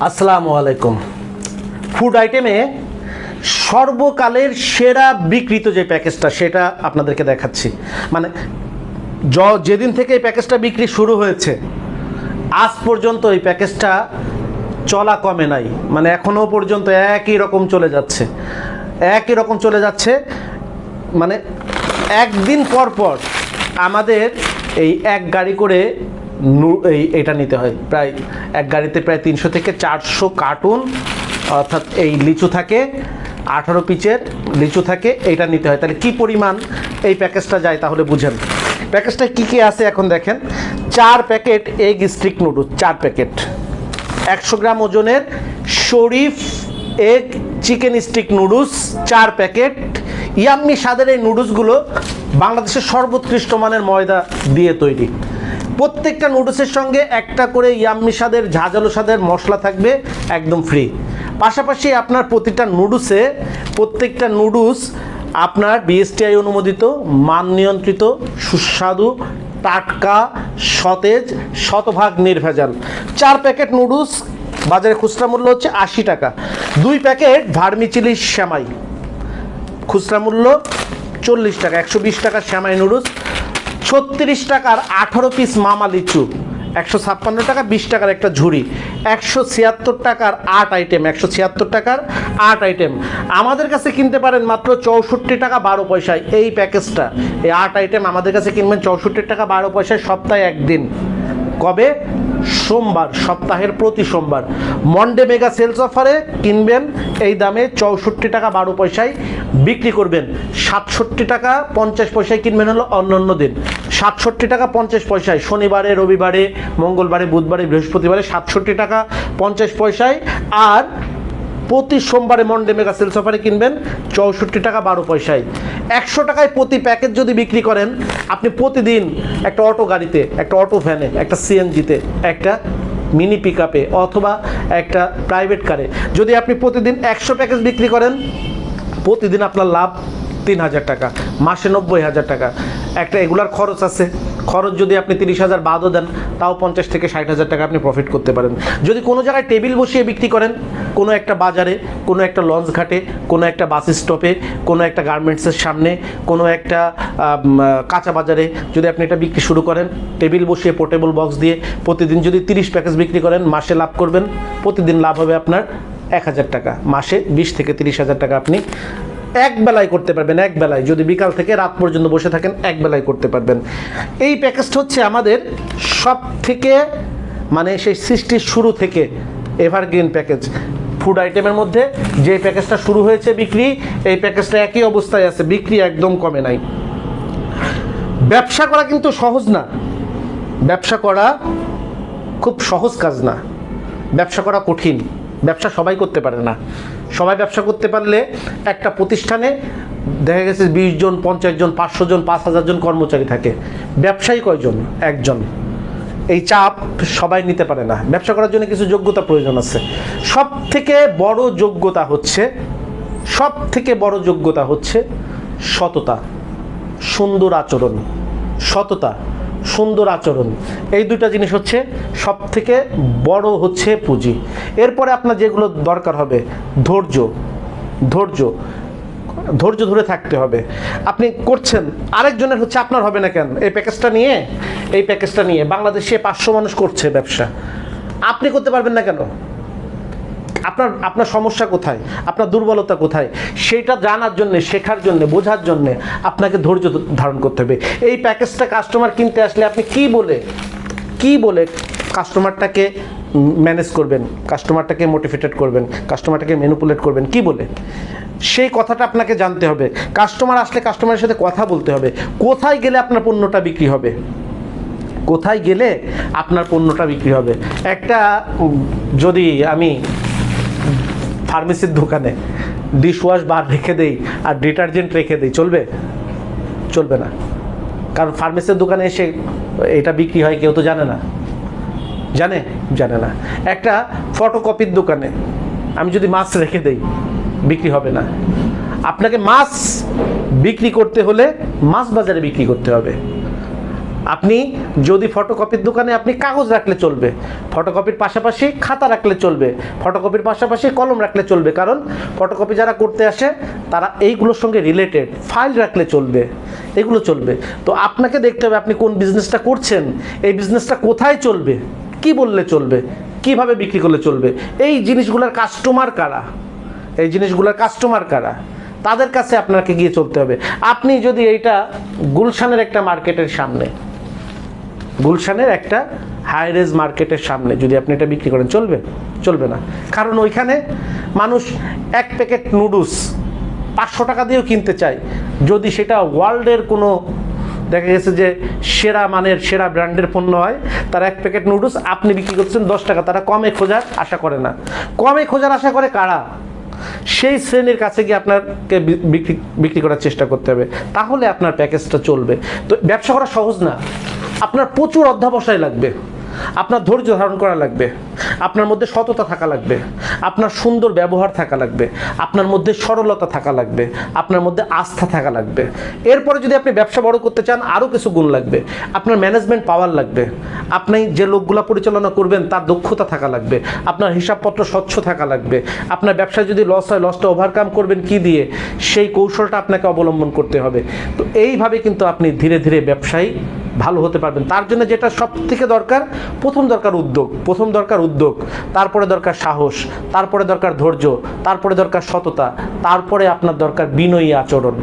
আসসালামু আলাইকুম। ফুড আইটেমে সর্বকালের সেরা বিকৃত যে প্যাকেজটা, সেটা আপনাদেরকে দেখাচ্ছি। মানে য, যেদিন থেকে এই প্যাকেজটা বিক্রি শুরু হয়েছে, আজ পর্যন্ত এই প্যাকেজটা চলা কমে নাই। মানে এখনও পর্যন্ত একই রকম চলে যাচ্ছে। একই রকম চলে যাচ্ছে। মানে একদিন পর পর আমাদের এই এক গাড়ি করে এই, এটা নিতে হয়। প্রায় এক গাড়িতে প্রায় তিনশো থেকে চারশো কার্টুন, অর্থাৎ এই লিচু থাকে, আঠারো পিচের লিচু থাকে, এইটা নিতে হয়। তাহলে কি পরিমাণ এই প্যাকেজটা যায় তাহলে বুঝেন। প্যাকেজটা কি কি আছে এখন দেখেন। চার প্যাকেট এগ স্টিক নুডলস, চার প্যাকেট। একশো গ্রাম ওজনের Sharif egg chicken stick noodles, চার প্যাকেট। ইয়াম্মি স্বাদের এই নুডলসগুলো বাংলাদেশের সর্বোৎকৃষ্ট মানের ময়দা দিয়ে তৈরি। প্রত্যেকটা নুডলসের সঙ্গে একটা করে ইয়াম্মি স্বাদের ঝাঁঝালো স্বাদের মশলা থাকবে একদম ফ্রি পাশাপাশি আপনার প্রতিটা নুডলসে প্রত্যেকটা নুডলস আপনার বিএসটিআই অনুমোদিত, মান নিয়ন্ত্রিত, সুস্বাদু, টাটকা, সতেজ, শতভাগ নির্ভেজাল। চার প্যাকেট নুডলস বাজারে খুচরা মূল্য হচ্ছে আশি টাকা। দুই প্যাকেট ভার্মিচিলি শ্যামাই খুচরা মূল্য চল্লিশ টাকা, একশো বিশ টাকা শ্যামাই নুডলস ছত্রিশ টাকার আঠারো পিস মামা লিচু, একশো ছাপ্পান্ন টাকা, বিশ টাকার একটা ঝুড়ি, একশো ছিয়াত্তর টাকার আট আইটেম একশো ছিয়াত্তর টাকার আট আইটেম আমাদের কাছে কিনতে পারেন মাত্র চৌষট্টি টাকা বারো পয়সায় এই প্যাকেজটা এই আট আইটেম আমাদের কাছে কিনবেন চৌষট্টি টাকা বারো পয়সায় সপ্তাহে একদিন। কবে? সোমবার, সপ্তাহের প্রতি সোমবার। মন্ডে মেগা সেলস অফারে কিনবেন এই দামে চৌষট্টি টাকা বারো পয়সায় বিক্রি করবেন। সাতষট্টি টাকা পঞ্চাশ পয়সায় কিনবেন হলো অন্য অন্য দিন। সাতষট্টি টাকা পঞ্চাশ পয়সায় শনিবারে, রবিবারে, মঙ্গলবারে, বুধবারে, বৃহস্পতিবারে সাতষট্টি টাকা পঞ্চাশ পয়সায়। আর প্রতি সোমবারে মন্ডে মেগা সেলস অফারে কিনবেন চৌষট্টি টাকা বারো পয়সায়। একশো টাকায় প্রতি প্যাকেজ যদি বিক্রি করেন, আপনি প্রতিদিন একটা অটো গাড়িতে, একটা অটো ভ্যানে একটা সিএনজিতে একটা মিনি পিক অথবা একটা প্রাইভেট কারে যদি আপনি প্রতিদিন একশো প্যাকেজ বিক্রি করেন প্রতিদিন আপনার লাভ তিন হাজার টাকা, মাসে নব্বই হাজার টাকা। একটা এগুলার খরচ আছে। খরচ যদি আপনি তিরিশ হাজার বাদও দেন, তাও পঞ্চাশ থেকে ষাট হাজার টাকা আপনি প্রফিট করতে পারেন। যদি কোনো জায়গায় টেবিল বসিয়ে বিক্রি করেন, কোনো একটা বাজারে, কোনো একটা লঞ্চ ঘাটে, কোনো একটা বাস স্টপে, কোনো একটা গার্মেন্টসের সামনে, কোনো একটা কাঁচা বাজারে যদি আপনি এটা বিক্রি শুরু করেন, টেবিল বসিয়ে পোর্টেবল বক্স দিয়ে প্রতিদিন যদি তিরিশ প্যাকেজ বিক্রি করেন, মাসে লাভ করবেন, প্রতিদিন লাভ হবে আপনার এক হাজার টাকা। মাসে বিশ থেকে তিরিশ হাজার টাকা আপনি এক বেলায় করতে পারবেন, এক বেলায়। যদি বিকাল থেকে রাত পর্যন্ত বসে থাকেন, এক বেলায় করতে পারবেন। এই প্যাকেজটা হচ্ছে আমাদের সব থেকে মানে সেই সৃষ্টির শুরু থেকে এভারগ্রিন প্যাকেজ ফুড আইটেমের মধ্যে যে প্যাকেজটা শুরু হয়েছে বিক্রি, এই প্যাকেজটা একই অবস্থায় আছে। বিক্রি একদম কমে নাই। ব্যবসা করা কিন্তু সহজ না। ব্যবসা করা খুব সহজ কাজ না। ব্যবসা করা কঠিন। ব্যবসা সবাই করতে পারে না। সবাই ব্যবসা করতে পারলে একটা প্রতিষ্ঠানে দেখা গেছে বিশ জন, পঞ্চাশ জন, পাঁচশো জন, পাঁচ হাজার জন কর্মচারী থাকে। ব্যবসায়ী কয়জন? একজন। এই চাপ সবাই নিতে পারে না। ব্যবসা করার জন্য কিছু যোগ্যতা প্রয়োজন আছে। সব থেকে বড় যোগ্যতা হচ্ছে সব থেকে বড় যোগ্যতা হচ্ছে সততা। সুন্দর আচরণ। সততা। সুন্দর আচরণ। এই দুটা জিনিস হচ্ছে সব থেকে বড় হচ্ছে পুঁজি। এরপরে আপনার যেগুলো দরকার হবে, ধৈর্য ধৈর্য ধৈর্য ধরে থাকতে হবে। আপনি করছেন, আরেকজনের হচ্ছে আপনার হবে না কেন? এই প্যাকেজটা নিয়ে, এই প্যাকেজটা নিয়ে। বাংলাদেশে পাঁচশো মানুষ করছে ব্যবসা। আপনি করতে পারবেন না কেন? আপনার আপনার সমস্যা কোথায়? আপনার দুর্বলতা কোথায়? সেটা জানার জন্য, শেখার জন্য, বোঝার জন্য আপনাকে ধৈর্য ধারণ করতে হবে। এই প্যাকেজটা কাস্টমার কিনতে আসলে আপনি কি বলে কি বলে কাস্টমারটাকে ম্যানেজ করবেন? কাস্টমারটাকে মোটিভেটেড করবেন? কাস্টমারটাকে ম্যানুপুলেট করবেন? কি বলে? সেই কথাটা আপনাকে জানতে হবে। কাস্টমার আসলে কাস্টমারের সাথে কথা বলতে হবে। কোথায় গেলে আপনার পণ্যটা বিক্রি হবে? কোথায় গেলে আপনার পণ্যটা বিক্রি হবে? একটা যদি আমি ফার্মেসির দোকানে ডিশওয়াশ বার রেখে দেই আর ডিটারজেন্ট রেখে দেই, চলবে? চলবে না। কারণ ফার্মেসির দোকানে এসে এটা বিক্রি হয়, কেউ তো জানে না। জানে? জানে না। একটা ফটোকপির দোকানে আমি যদি মাছ রেখে দেই, বিক্রি হবে না। আপনাকে মাছ বিক্রি করতে হলে মাছ বাজারে বিক্রি করতে হবে। আপনি যদি ফটোকপির দোকানে আপনি কাগজ রাখলে চলবে ফটোকপির পাশাপাশি খাতা রাখলে চলবে ফটোকপির পাশাপাশি কলম রাখলে চলবে, কারণ ফটোকপি যারা করতে আসে, তারা এইগুলোর সঙ্গে রিলেটেড ফাইল রাখলে চলবে, এগুলো চলবে। তো আপনাকে দেখতে হবে আপনি কোন বিজনেসটা করছেন, এই বিজনেসটা কোথায় চলবে, কি বললে চলবে, কীভাবে বিক্রি করলে চলবে, এই জিনিসগুলোর কাস্টমার কারা, এই জিনিসগুলোর কাস্টমার কারা, তাদের কাছে আপনাকে গিয়ে চলতে হবে। আপনি যদি এইটা গুলশানের একটা মার্কেটের সামনে গুলশানের একটা হাই রেজ মার্কেটের সামনে, যদি আপনি এটা বিক্রি করেন, চলবে? চলবে না। কারণ ওইখানে মানুষ এক প্যাকেট নুডলস পাঁচশো টাকা দিয়েও কিনতে চায়। যদি সেটা ওয়ার্ল্ডের কোনো, দেখা গেছে যে সেরা মানের, সেরা ব্র্যান্ডের পণ্য হয়, তারা এক প্যাকেট নুডলস আপনি বিক্রি করছেন দশ টাকা, তারা কমে খোঁজার আশা করে না। কমে খোঁজার আশা করে কারা? সেই শ্রেণির কাছে গিয়ে আপনাকে বিক্রি বিক্রি করার চেষ্টা করতে হবে। তাহলে আপনার প্যাকেজটা চলবে। তো ব্যবসা করা সহজ না। আপনার প্রচুর অধ্যাবসায় লাগবে। আপনার ধৈর্য ধারণ করা লাগবে। আপনার মধ্যে সততা থাকা লাগবে। আপনার সুন্দর ব্যবহার থাকা লাগবে। আপনার মধ্যে সরলতা থাকা লাগবে। আপনার মধ্যে আস্থা থাকা লাগবে। এরপরে যদি আপনি ব্যবসা বড় করতে চান, আরও কিছু গুণ লাগবে। আপনার ম্যানেজমেন্ট পাওয়ার লাগবে। আপনি যে লোকগুলা পরিচালনা করবেন, তার দক্ষতা থাকা লাগবে। আপনার হিসাবপত্র স্বচ্ছ থাকা লাগবে। আপনার ব্যবসায় যদি লস হয় লসটা ওভারকাম করবেন কি দিয়ে? সেই কৌশলটা আপনাকে অবলম্বন করতে হবে। তো এইভাবে কিন্তু আপনি ধীরে ধীরে ব্যবসায়ী ভালো হতে পারবেন। তার জন্য যেটা সব থেকে দরকার, প্রথম দরকার উদ্যোগ, প্রথম দরকার উদ্যোগ, তারপরে দরকার সাহস, তারপরে দরকার ধৈর্য, তারপরে দরকার সততা, তারপরে আপনার দরকার বিনয়ী আচরণ।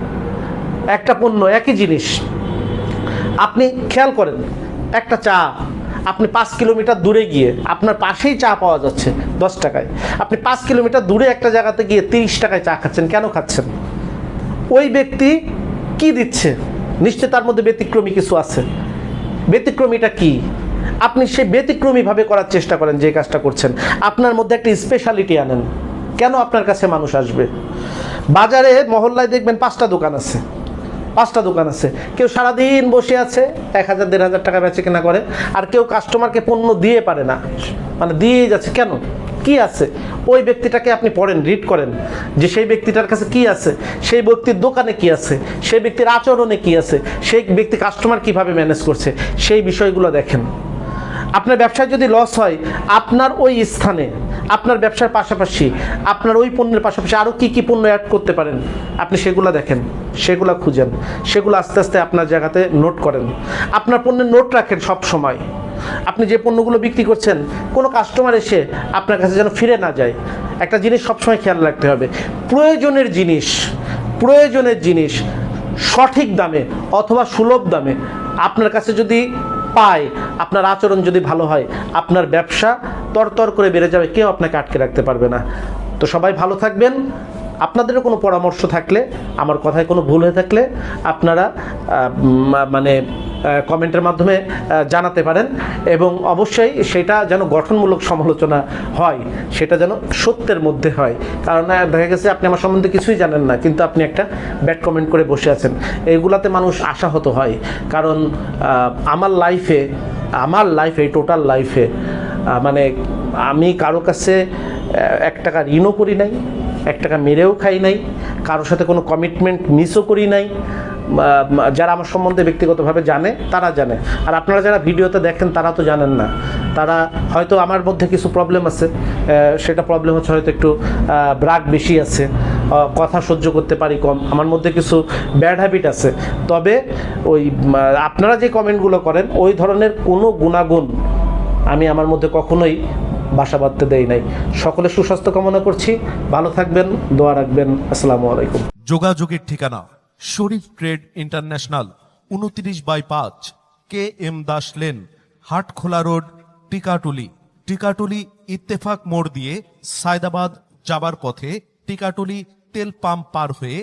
একটা পণ্য, একই জিনিস, আপনি খেয়াল করেন, একটা চা, আপনি পাঁচ কিলোমিটার দূরে গিয়ে, আপনার পাশেই চা পাওয়া যাচ্ছে দশ টাকায়। আপনি পাঁচ কিলোমিটার দূরে একটা জায়গাতে গিয়ে তিরিশ টাকায় চা খাচ্ছেন, কেন খাচ্ছেন? ওই ব্যক্তি কি দিচ্ছে? নিশ্চয় তার মধ্যে ব্যতিক্রমী কিছু আছে। ব্যতিক্রমীটা কি? আপনি সেই ব্যতিক্রমীভাবে করার চেষ্টা করেন যে কাজটা করছেন। আপনার মধ্যে একটা স্পেশালিটি আনেন। কেন আপনার কাছে মানুষ আসবে? বাজারে, মহল্লায় দেখবেন পাঁচটা দোকান আছে। পাঁচটা দোকান আছে। কেউ সারাদিন বসে আছে, এক হাজার, দেড় হাজার টাকা বেচে কেনা করে। আর কেউ কাস্টমারকে পণ্য দিয়ে পারে না। মানে দিয়েই যাচ্ছে। কেন? কি আছে? ওই ব্যক্তিটাকে আপনি পড়েন রিড করেন যে সেই ব্যক্তিটার কাছে কি আছে? সেই ব্যক্তির দোকানে কি আছে? সেই ব্যক্তির আচরণে কি আছে? সেই ব্যক্তি কাস্টমার কীভাবে ম্যানেজ করছে? সেই বিষয়গুলো দেখেন। আপনার ব্যবসায় যদি লস হয়, আপনার ওই স্থানে, আপনার ব্যবসার পাশাপাশি, আপনার ওই পণ্যের পাশাপাশি আরও কী কী পণ্য অ্যাড করতে পারেন, আপনি সেগুলো দেখেন, সেগুলো খুঁজেন, সেগুলো আস্তে আস্তে আপনার জায়গাতে নোট করেন। আপনার পণ্যের নোট রাখেন সব সময় আপনি যে পণ্যগুলো বিক্রি করছেন, কোনো কাস্টমার এসে আপনার কাছে যেন ফিরে না যায়। একটা জিনিস সবসময় খেয়াল রাখতে হবে। প্রয়োজনের জিনিস প্রয়োজনের জিনিস সঠিক দামে অথবা সুলভ দামে আপনার কাছে যদি পায়, আপনার আচরণ যদি ভালো হয়, আপনার ব্যবসা তরতর করে বেড়ে যাবে, কেউ আপনাকে আটকে রাখতে পারবে না। তো সবাই ভালো থাকবেন। আপনাদেরও কোনো পরামর্শ থাকলে, আমার কথায় কোনো ভুল হয়ে থাকলে আপনারা মানে কমেন্টের মাধ্যমে জানাতে পারেন এবং অবশ্যই সেটা যেন গঠনমূলক সমালোচনা হয়, সেটা যেন সত্যের মধ্যে হয়। কারণ দেখা গেছে আপনি আমার সম্বন্ধে কিছুই জানেন না, কিন্তু আপনি একটা ব্যাড কমেন্ট করে বসে আছেন। এইগুলাতে মানুষ আশাহত হয়। কারণ আমার লাইফে আমার লাইফে টোটাল লাইফে মানে আমি কারও কাছে এক টাকা ঋণও করি নাই এক টাকা মেরেও খাই নাই, কারোর সাথে কোনো কমিটমেন্ট মিসও করি নাই যারা আমার সম্বন্ধে ব্যক্তিগতভাবে জানে, তারা জানে। আর আপনারা যারা ভিডিওতে দেখেন, তারা তো জানেন না। তারা হয়তো আমার মধ্যে কিছু প্রবলেম আছে সেটা প্রবলেম হচ্ছে হয়তো একটু ব্রাগ বেশি আছে কথা সহ্য করতে পারি কম, আমার মধ্যে কিছু ব্যাড হ্যাবিট আছে। তবে ওই আপনারা যে কমেন্টগুলো করেন, ওই ধরনের কোনো গুণাগুণ আমি আমার মধ্যে কখনোই বাসা বাঁধতে দেয় নাই। সকলে সুস্বাস্থ্য কামনা করছি। ভালো থাকবেন, দোয়া রাখবেন। আসসালামু আলাইকুম। যোগাযোগের ঠিকানা, শরীফ ট্রেড ইন্টারন্যাশনাল, উনত্রিশ বাই পাঁচ, K M Das lane, Hatkhola road, Tikatuli. Tikatuli Ittefaq মোড় দিয়ে সায়দাবাদ যাবার পথে টিকাটুলি তেল পাম্প পার হয়ে,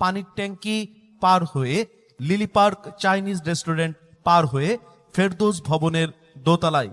পানির ট্যাঙ্কি পার হয়ে, লিলি পার্ক চাইনিজ রেস্টুরেন্ট পার হয়ে, ফেরদৌস ভবনের দোতলায়।